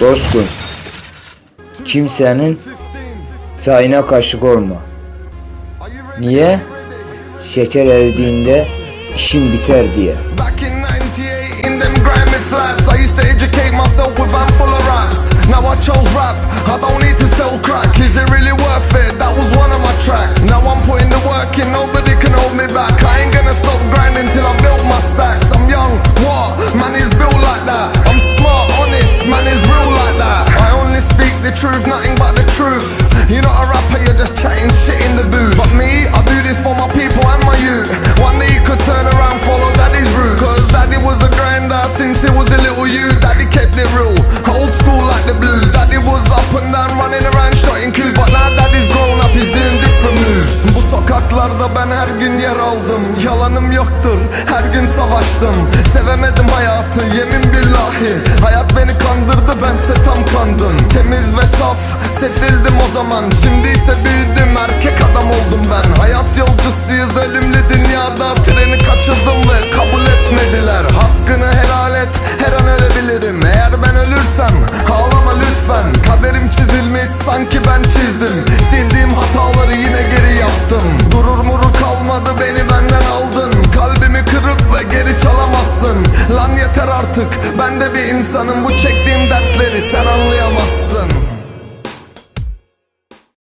Dostum, kimsenin çayına kaşık olma. Niye? Şeker eridiğinde işin biter diye. Back in 98, in them grimy flats, I used to educate myself with van full of raps. Now I chose rap, I don't need to sell crack. Is it really worth it? That was one of my tracks. Now I'm putting the work in, nobody can hold me back. Truth, nothing but the truth. You're not a rapper, you're just chatting shit in the booth. But me, I do this for my people and my youth. One day you could turn around, follow daddy's roots. Cause daddy was a grinder since he was a little you. Daddy kept it real, old school like the blues. Daddy was up and down, running around, shotting cues. But now daddy's grown up, he's doing different moves. Bu sokaklarda ben her gün yer aldım. Yalanım yoktur, her gün savaştım. Sevemedim hayatı, yemin billahi. Hayat beni kandırdı, bense kandım. Temiz ve saf, sefildim o zaman. Şimdi ise büyüdüm, erkek adam oldum ben. Hayat yolcusuyuz ölümlü dünyada. Treni kaçırdım ve kabul etmediler. Hakkını helal et, her an ölebilirim. Eğer ben ölürsem, ağlama lütfen. Kaderim çizilmiş, sanki ben çizdim. Sildiğim hataları yine geri yaptım. Gurur murur kalmadı, beni benden aldın. de bir insanım bu çektiğim dertleri sen anlayamazsın.